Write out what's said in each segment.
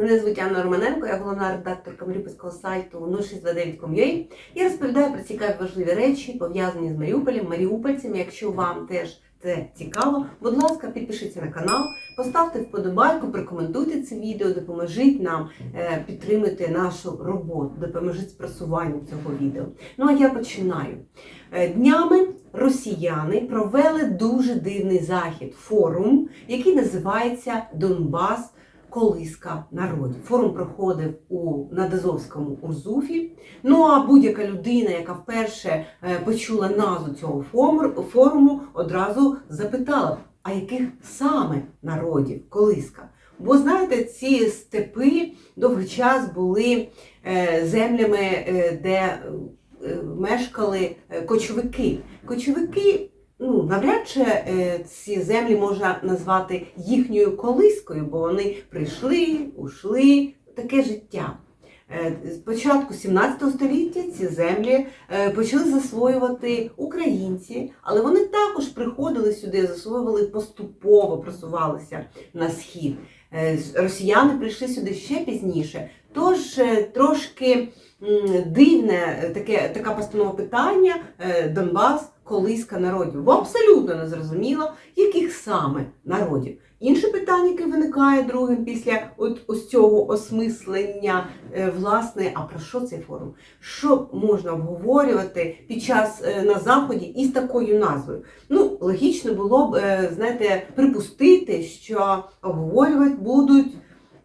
Мене звуть Анна Романенко, я головна редакторка маріупольського сайту 069.com.ua. Я розповідаю про цікаві важливі речі, пов'язані з Маріуполем, маріупольцями. Якщо вам теж це цікаво, будь ласка, підпишіться на канал, поставте вподобайку, прокоментуйте це відео, допоможіть нам е, підтримати нашу роботу, допоможіть з просуванням цього відео. Ну а я починаю. Е, Днями росіяни провели дуже дивний захід, форум, який називається Донбас. Колиска народів. Форум проходив у Надазовському Урзуфі. Ну а будь-яка людина, яка вперше е, почула назву цього форуму- одразу запитала, а яких саме народів колиска? Бо знаєте, ці степи довгий час були е, землями, е, де мешкали кочовики. Кочовики ну, навряд чи е, ці землі можна назвати їхньою колискою, бо вони прийшли, ушли, таке життя. Е, З початку 17 століття ці землі е, почали засвоювати українці, але вони також приходили сюди, засвоювали поступово, просувалися на схід. Е, Росіяни прийшли сюди ще пізніше. Тож е, трошки дивне е, таке, така постанова питання Донбас, колиска народів. Бо абсолютно не зрозуміло, яких саме народів. Інше питання, яке виникає другим після от ось цього осмислення, власне, а про що цей форум? Що можна обговорювати під час на заході із такою назвою? Ну, логічно було б, знаєте, припустити, що обговорювати будуть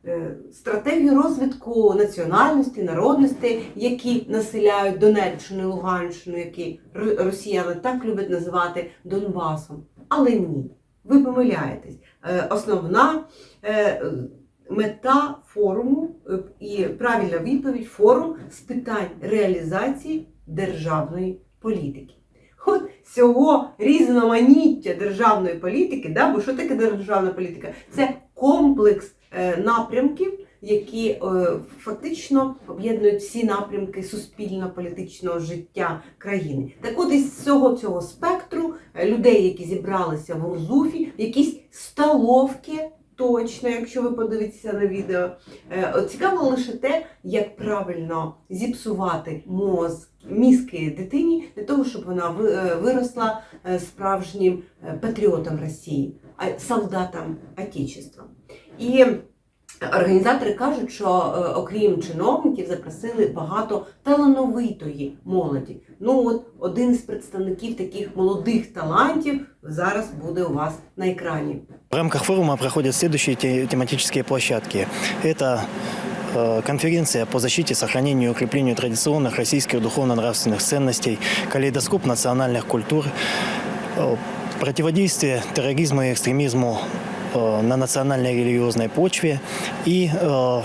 е, стратегію розвитку національності, народності, які населяють Донеччину Луганщину, які росіяни так люблять називати Донбасом. Але ні, ви помиляєтесь. Е, Основна е, мета форуму і правильна відповідь форум з питань реалізації державної політики. От цього різноманіття державної політики, да, бо що таке державна політика? Це комплекс е, напрямків, які е, фактично об'єднують всі напрямки суспільно-політичного життя країни. Так от із цього цього спектру е, людей, які зібралися в Урзуфі, якісь столовки. Точно, якщо ви подивитеся на відео, цікаво лише те, як правильно зіпсувати мозк, мізки дитині для того, щоб вона виросла справжнім патріотом Росії, а солдатом Отечества. І організатори кажуть, що е, окрім чиновників запросили багато талановитої молоді. Ну от один з представників таких молодих талантів зараз буде у вас на екрані. В рамках форума проходят следующие те- тематические площадки. Это э, конференция по защите, сохранению и укреплению традиционных российских духовно-нравственных ценностей, калейдоскоп национальных культур, э, противодействие терроризму и экстремизму э, на национальной и религиозной почве и э,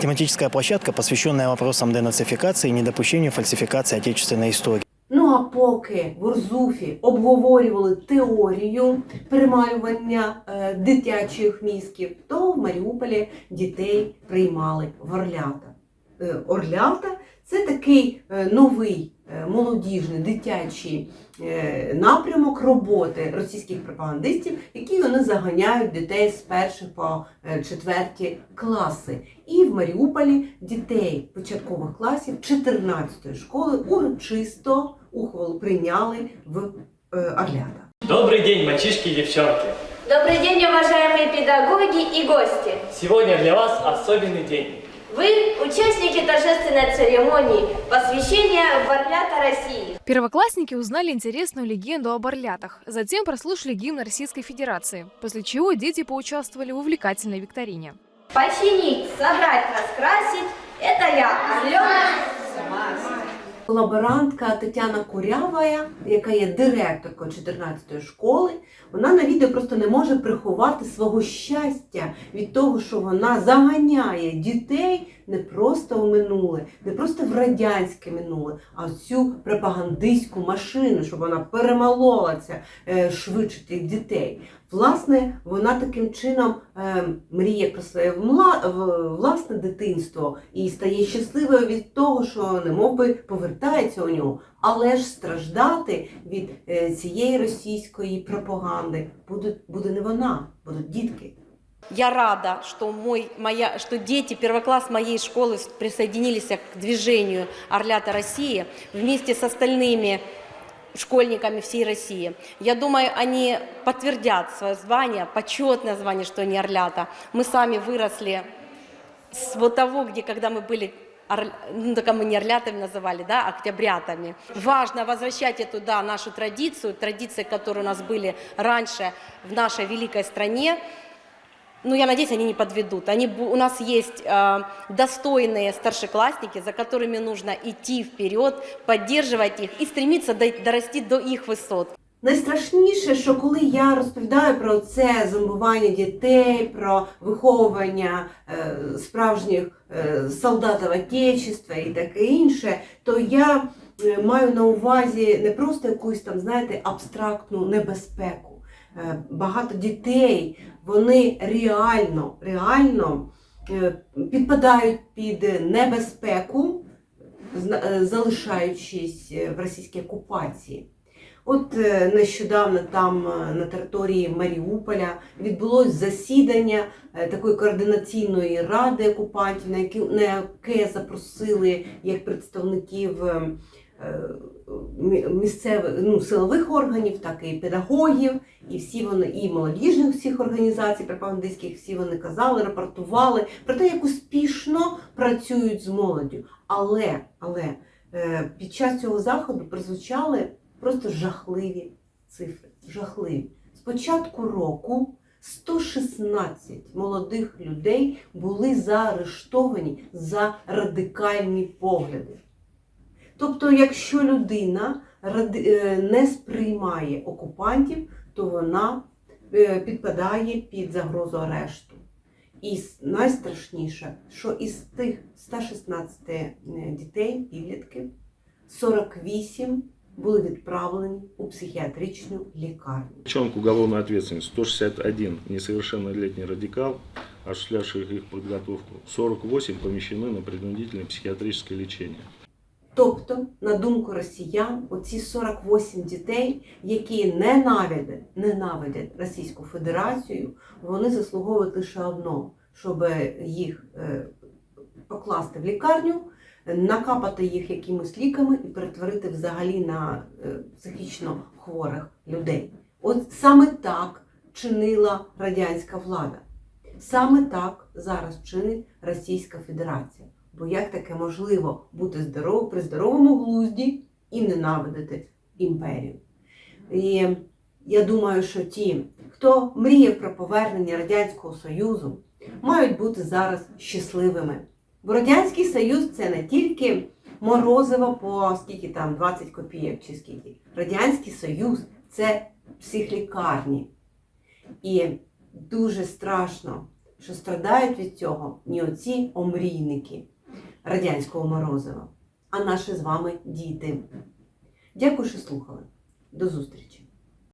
тематическая площадка, посвященная вопросам денацификации и недопущению фальсификации отечественной истории. Ну а поки в Урзуфі обговорювали теорію прималювання е, дитячих мізків, то в Маріуполі дітей приймали в орлята. Е, орлята це такий е, новий е, молодіжний дитячий е, напрямок роботи російських пропагандистів, які вони заганяють дітей з перших по е, четверті класи. І в Маріуполі дітей початкових класів 14-ї школи урочисто ухвалу прийняли в е, Орлята. Добрый день, мальчишки и девчонки! Добрый день, уважаемые педагоги и гости! Сегодня для вас особенный день. Вы участники торжественной церемонии посвящения в Орлята России. Первоклассники узнали интересную легенду об орлятах, затем прослушали гимн Российской Федерации, после чего дети поучаствовали в увлекательной викторине. Починить, собрать, раскрасить – это я, Алена. Лаборантка Тетяна Курявая, яка є директоркою 14-ї школи, вона на відео просто не може приховати свого щастя від того, що вона заганяє дітей не просто в минуле, не просто в радянське минуле, а в цю пропагандистську машину, щоб вона перемолола це е, швидше тих дітей. Власне, вона таким чином е, мріє про своє в- власне дитинство і стає щасливою від того, що немов би повертається у нього Але ж страждати від е, цієї російської пропаганди буде, буде не вона, будуть дітки. Я рада, что, мой, моя, что дети, первокласс моей школы с- присоединились к движению «Орлята России» вместе с остальными школьниками всей России. Я думаю, они подтвердят свое звание, почетное звание, что они орлята. Мы сами выросли с вот того, где, когда мы были орл- ну, только мы не орлятами называли, да, октябрятами. Важно возвращать эту, да, нашу традицию, традиции, которые у нас были раньше в нашей великой стране. Ну, я надеюсь, они не подведут. Они, у нас есть э, достойные старшеклассники, за которыми нужно идти вперед, поддерживать их и стремиться до, дорасти до их высот. Найстрашніше, що коли я розповідаю про це зомбування дітей, про виховування е, справжніх е, солдатів Отечества і таке інше, то я е, маю на увазі не просто якусь там, знаєте, абстрактну небезпеку. Е, багато дітей вони реально, реально е, підпадають під небезпеку, е, залишаючись е, в російській окупації. От е, нещодавно там е, на території Маріуполя відбулось засідання е, такої координаційної ради окупантів, на яке, на яке запросили як представників мі- місцевих ну, силових органів, так і педагогів, і всі вони, і молодіжних всіх організацій пропагандистських, всі вони казали, рапортували про те, як успішно працюють з молоддю. Але, але під час цього заходу прозвучали просто жахливі цифри. Жахливі. З початку року 116 молодих людей були заарештовані за радикальні погляди. Тобто, якщо людина е, не сприймає окупантів, то вона е, підпадає під загрозу арешту. І найстрашніше, що із тих 116 е, дітей, підлітків, 48 були відправлені у психіатричну лікарню. К уголовной ответственности 161 несовершеннолетний радикал, осуществлявших их подготовку. 48 помещены на принудительное психиатрическое лечение. Тобто, на думку росіян, оці 48 дітей, які ненавидять, ненавидять Російську Федерацію, вони заслуговують лише одно, щоб їх е, покласти в лікарню, накапати їх якимось ліками і перетворити взагалі на е, психічно хворих людей. От саме так чинила радянська влада. Саме так зараз чинить Російська Федерація. Бо як таке можливо бути здоров, при здоровому глузді і ненавидити імперію? І я думаю, що ті, хто мріяв про повернення Радянського Союзу, мають бути зараз щасливими. Бо Радянський Союз це не тільки морозиво по скільки там 20 копійок чи скільки. Радянський Союз це психлікарні. І дуже страшно, що страдають від цього не оці омрійники радянського морозива, а наші з вами діти. Дякую, що слухали. До зустрічі!